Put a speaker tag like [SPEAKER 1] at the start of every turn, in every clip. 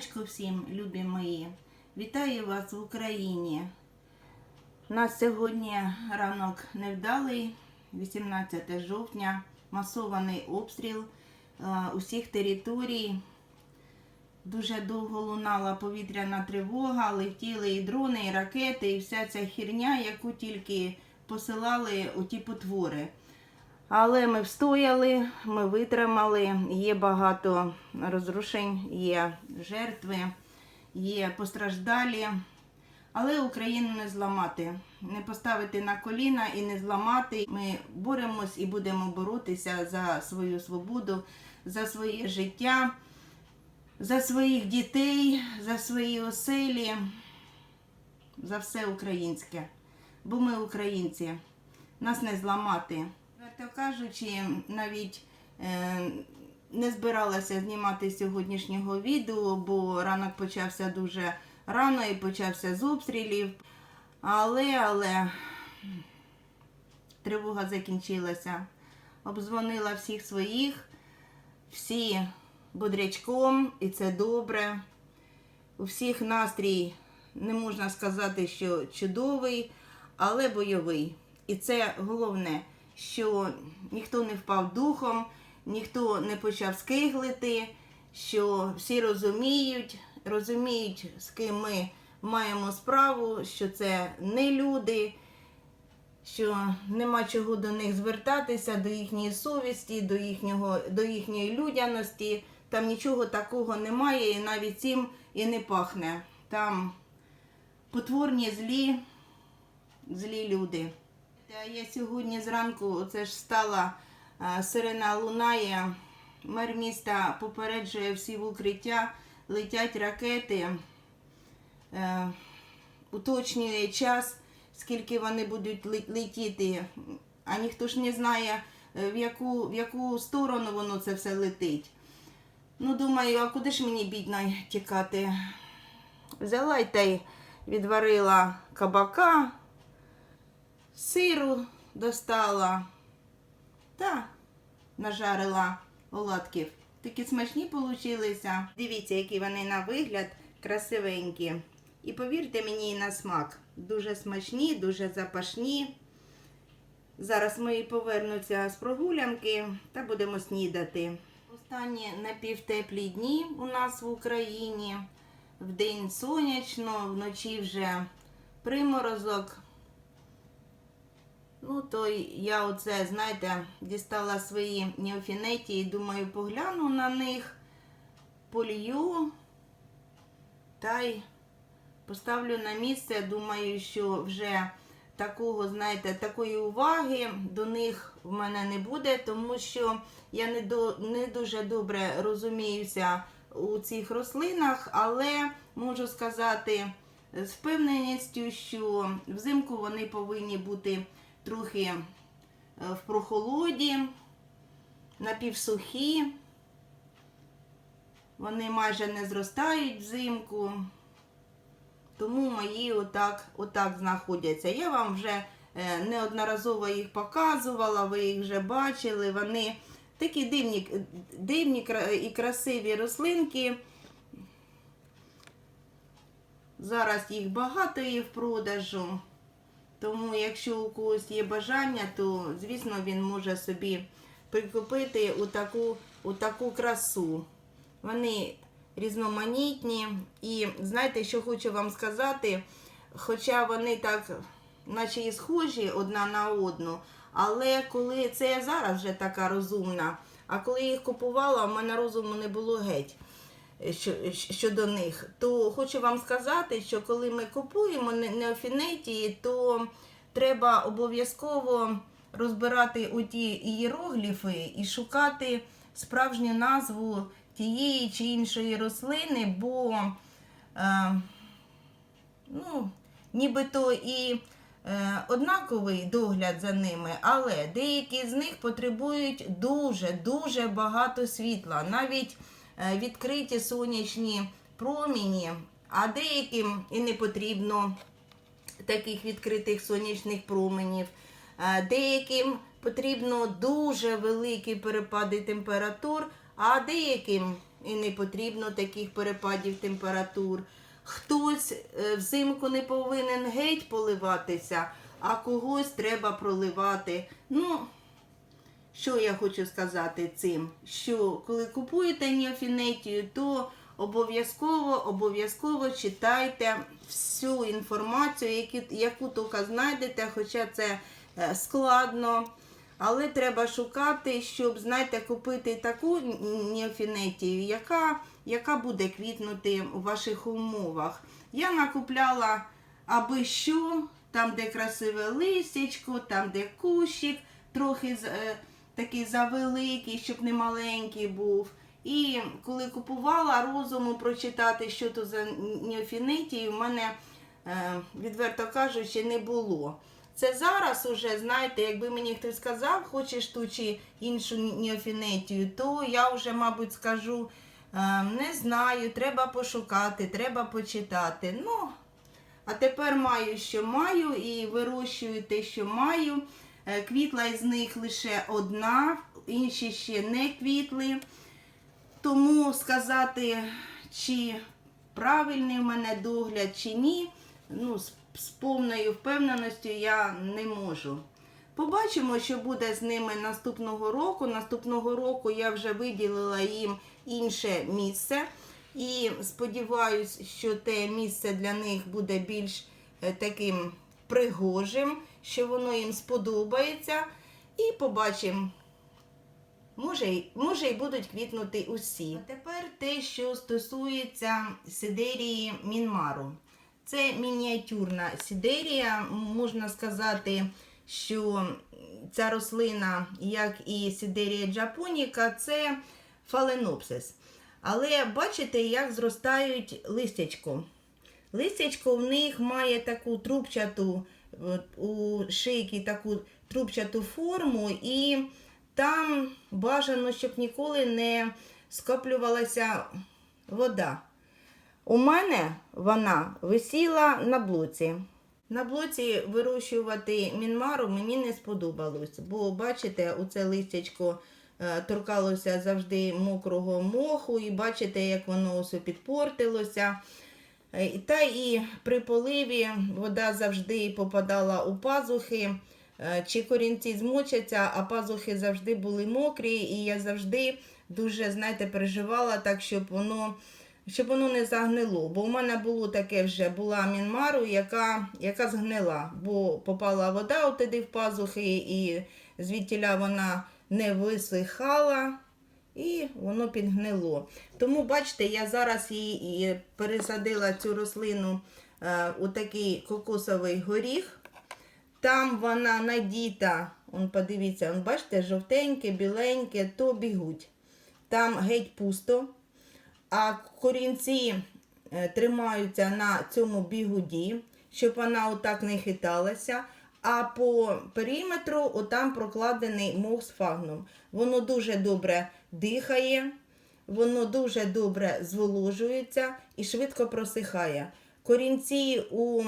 [SPEAKER 1] Раночку всім, любі мої. Вітаю вас в Україні. У нас сьогодні ранок невдалий, 18 жовтня, масований обстріл е, усіх територій. Дуже довго лунала повітряна тривога, летіли і дрони, і ракети, і вся ця херня, яку тільки посилали у ті потвори. Але ми встояли, ми витримали. Є багато розрушень, є жертви, є постраждалі. Але Україну не зламати, не поставити на коліна і не зламати. Ми боремось і будемо боротися за свою свободу, за своє життя, за своїх дітей, за свої оселі, за все українське. Бо ми українці, нас не зламати. Відверто кажучи, навіть е, не збиралася знімати сьогоднішнього відео, бо ранок почався дуже рано і почався з обстрілів. Але, але тривога закінчилася. Обдзвонила всіх своїх, всі бодрячком, і це добре. У всіх настрій не можна сказати, що чудовий, але бойовий. І це головне, що ніхто не впав духом, ніхто не почав скиглити, що всі розуміють, розуміють, з ким ми маємо справу, що це не люди, що нема чого до них звертатися, до їхньої совісті, до, їхнього, до їхньої людяності. Там нічого такого немає і навіть цим і не пахне. Там потворні злі, злі люди. Та я сьогодні зранку оце ж стала а, сирена лунає. Мер міста попереджує всі в укриття, летять ракети, е, уточнює час, скільки вони будуть летіти. А ніхто ж не знає, е, в яку, в яку сторону воно це все летить. Ну, думаю, а куди ж мені бідно тікати? Взяла й та й відварила кабака, сиру достала та нажарила оладків. Такі смачні получилися. Дивіться, які вони на вигляд красивенькі. І повірте мені на смак. Дуже смачні, дуже запашні. Зараз мої повернуться з прогулянки та будемо снідати. Останні напівтеплі дні у нас в Україні. Вдень сонячно, вночі вже приморозок. Ну, то я оце, знаєте, дістала свої неофінеті і думаю, погляну на них, полью та й поставлю на місце. Думаю, що вже такого, знаєте, такої уваги до них в мене не буде, тому що я не, до, не дуже добре розуміюся у цих рослинах, але можу сказати з впевненістю, що взимку вони повинні бути трохи е, в прохолоді, напівсухі. Вони майже не зростають взимку. Тому мої отак, отак знаходяться. Я вам вже е, неодноразово їх показувала, ви їх вже бачили. Вони такі дивні, дивні і красиві рослинки. Зараз їх багато є в продажу. Тому, якщо у когось є бажання, то звісно він може собі прикупити у таку, у таку красу. Вони різноманітні. І знаєте, що хочу вам сказати, хоча вони так, наче і схожі одна на одну, але коли це я зараз вже така розумна, а коли їх купувала, в мене розуму не було геть щодо них, то хочу вам сказати, що коли ми купуємо не- неофінетії, то треба обов'язково розбирати оті ієрогліфи і шукати справжню назву тієї чи іншої рослини, бо е, ну, нібито і е, однаковий догляд за ними, але деякі з них потребують дуже-дуже багато світла. Навіть відкриті сонячні проміні, а деяким і не потрібно таких відкритих сонячних променів. Е, Деяким потрібно дуже великі перепади температур, а деяким і не потрібно таких перепадів температур. Хтось е, взимку не повинен геть поливатися, а когось треба проливати. Ну, що я хочу сказати цим? Що коли купуєте ніофінетію, то обов'язково обов'язково читайте всю інформацію, які, яку тільки знайдете, хоча це е, складно. Але треба шукати, щоб, знаєте, купити таку ніофінетію, яка, яка буде квітнути у ваших умовах. Я накупляла аби що, там, де красиве листячко, там, де кущик, трохи з- е, такий завеликий, щоб не маленький був. І коли купувала розуму прочитати, що то за ніофінетії, в мене, е, відверто кажучи, не було. Це зараз уже, знаєте, якби мені хтось сказав, хочеш ту чи іншу ніофінетію, то я вже, мабуть, скажу, е, не знаю, треба пошукати, треба почитати. Ну, а тепер маю, що маю, і вирощую те, що маю. Е, Квітла із них лише одна, інші ще не квітли. Тому сказати, чи правильний в мене догляд, чи ні, ну, з, повною впевненістю я не можу. Побачимо, що буде з ними наступного року. Наступного року я вже виділила їм інше місце. І сподіваюся, що те місце для них буде більш е, таким пригожим, що воно їм сподобається. І побачимо. Може, може і будуть квітнути усі. А тепер те, що стосується сидерії Мінмару. Це мініатюрна сидерія. Можна сказати, що ця рослина, як і сидерія джапоніка, це фаленопсис. Але бачите, як зростають листячко. Листячко в них має таку трубчату у шийки таку трубчату форму, і там бажано, щоб ніколи не скоплювалася вода. У мене вона висіла на блоці. На блоці вирощувати мінмару мені не сподобалось, бо бачите, оце листячко е, торкалося завжди мокрого моху, і бачите, як воно все підпортилося. Е, Та і при поливі вода завжди попадала у пазухи, е, чи корінці змочаться, а пазухи завжди були мокрі, і я завжди дуже, знаєте, переживала так, щоб воно, щоб воно не загнило. Бо у мене було таке вже, була мінмару, яка, яка згнила, бо попала вода туди в пазухи, і звідтіля вона не висихала. І воно підгнило. Тому, бачите, я зараз її пересадила цю рослину е, у такий кокосовий горіх. Там вона надіта, он, подивіться, он, бачите, жовтеньке, біленьке, то бігуть. Там геть пусто, а корінці е, тримаються на цьому бігуді, щоб вона отак не хиталася. А по периметру отам прокладений мох з фагном. Воно дуже добре дихає, воно дуже добре зволожується і швидко просихає. Корінці у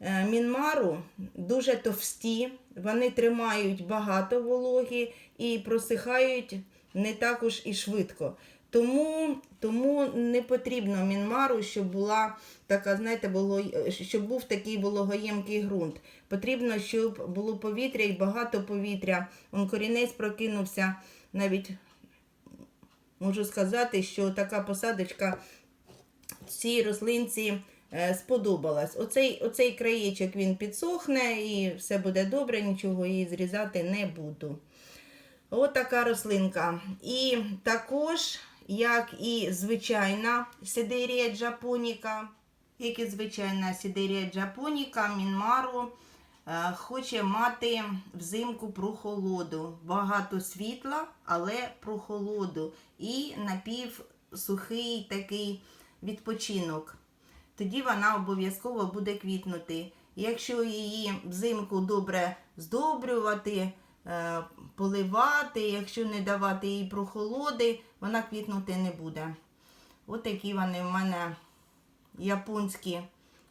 [SPEAKER 1] е, мінмару дуже товсті, вони тримають багато вологи і просихають не також і швидко. Тому, тому не потрібно мінмару, щоб була така, знаєте, було, щоб був такий вологоємкий ґрунт. Потрібно, щоб було повітря і багато повітря. Он корінець прокинувся. Навіть можу сказати, що така посадочка цій рослинці е, сподобалась. Оцей, оцей краєчок він підсохне і все буде добре, нічого її зрізати не буду. От така рослинка. І також, як і звичайна сидерія джапоніка, як і звичайна сидерія джапоніка, мінмару хоче мати взимку прохолоду. Багато світла, але прохолоду. І напівсухий такий відпочинок. Тоді вона обов'язково буде квітнути. Якщо її взимку добре здобрювати, е, поливати, якщо не давати їй прохолоди, вона квітнути не буде. Ось такі вони в мене японські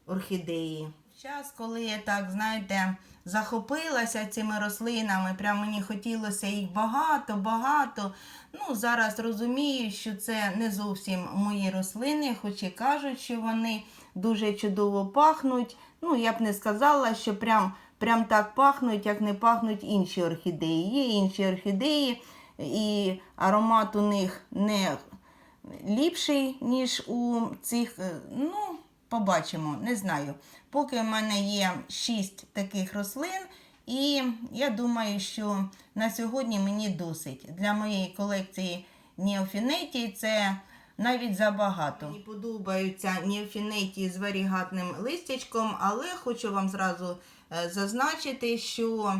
[SPEAKER 1] орхідеї. Час, коли я так, знаєте, захопилася цими рослинами, прям мені хотілося їх багато, багато. Ну, зараз розумію, що це не зовсім мої рослини, хоч і кажуть, що вони дуже чудово пахнуть. Ну, я б не сказала, що прям, прям так пахнуть, як не пахнуть інші орхідеї. Є інші орхідеї, і аромат у них не ліпший, ніж у цих. е, Ну, побачимо, не знаю. Поки в мене є 6 таких рослин, і я думаю, що на сьогодні мені досить. Для моєї колекції неофінетій це навіть забагато. Мені подобаються неофінетії з варігатним листячком, але хочу вам зразу е, зазначити, що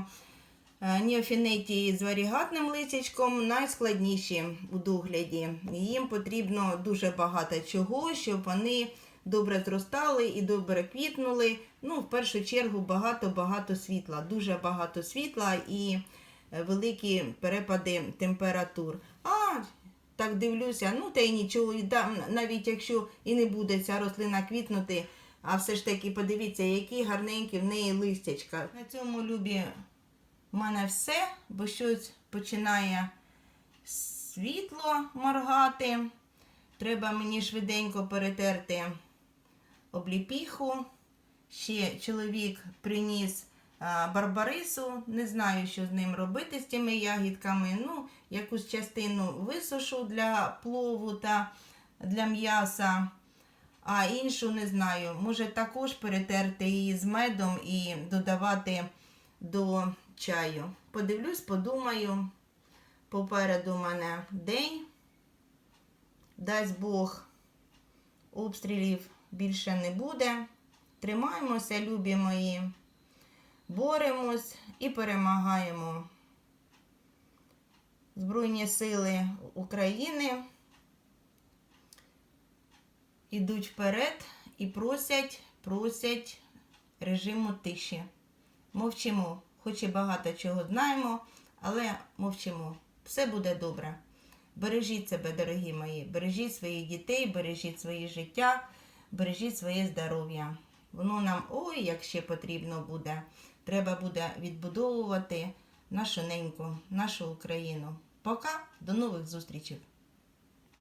[SPEAKER 1] Е, Неофінетії з варігатним листячком найскладніші у догляді. Їм потрібно дуже багато чого, щоб вони добре зростали і добре квітнули. Ну, в першу чергу, багато-багато світла, дуже багато світла і е, великі перепади температур. А, так дивлюся, ну та й нічого, навіть якщо і не буде ця рослина квітнути, а все ж таки подивіться, які гарненькі в неї листячка. На цьому любі у мене все, бо щось починає світло моргати. Треба мені швиденько перетерти обліпіху. Ще чоловік приніс барбарису. Не знаю, що з ним робити з цими ягідками. Ну, якусь частину висушу для плову та для м'яса. А іншу не знаю. Може також перетерти її з медом і додавати до чаю. Подивлюсь, подумаю. Попереду мене день. Дасть Бог, обстрілів більше не буде. Тримаємося, любі мої. Боремось і перемагаємо. Збройні сили України ідуть вперед і просять, просять режиму тиші. Мовчимо, хоч і багато чого знаємо, але мовчимо. Все буде добре. Бережіть себе, дорогі мої, бережіть своїх дітей, бережіть своє життя, бережіть своє здоров'я. Воно нам ой, як ще потрібно буде. Треба буде відбудовувати нашу неньку, нашу Україну. Пока, до нових зустрічей!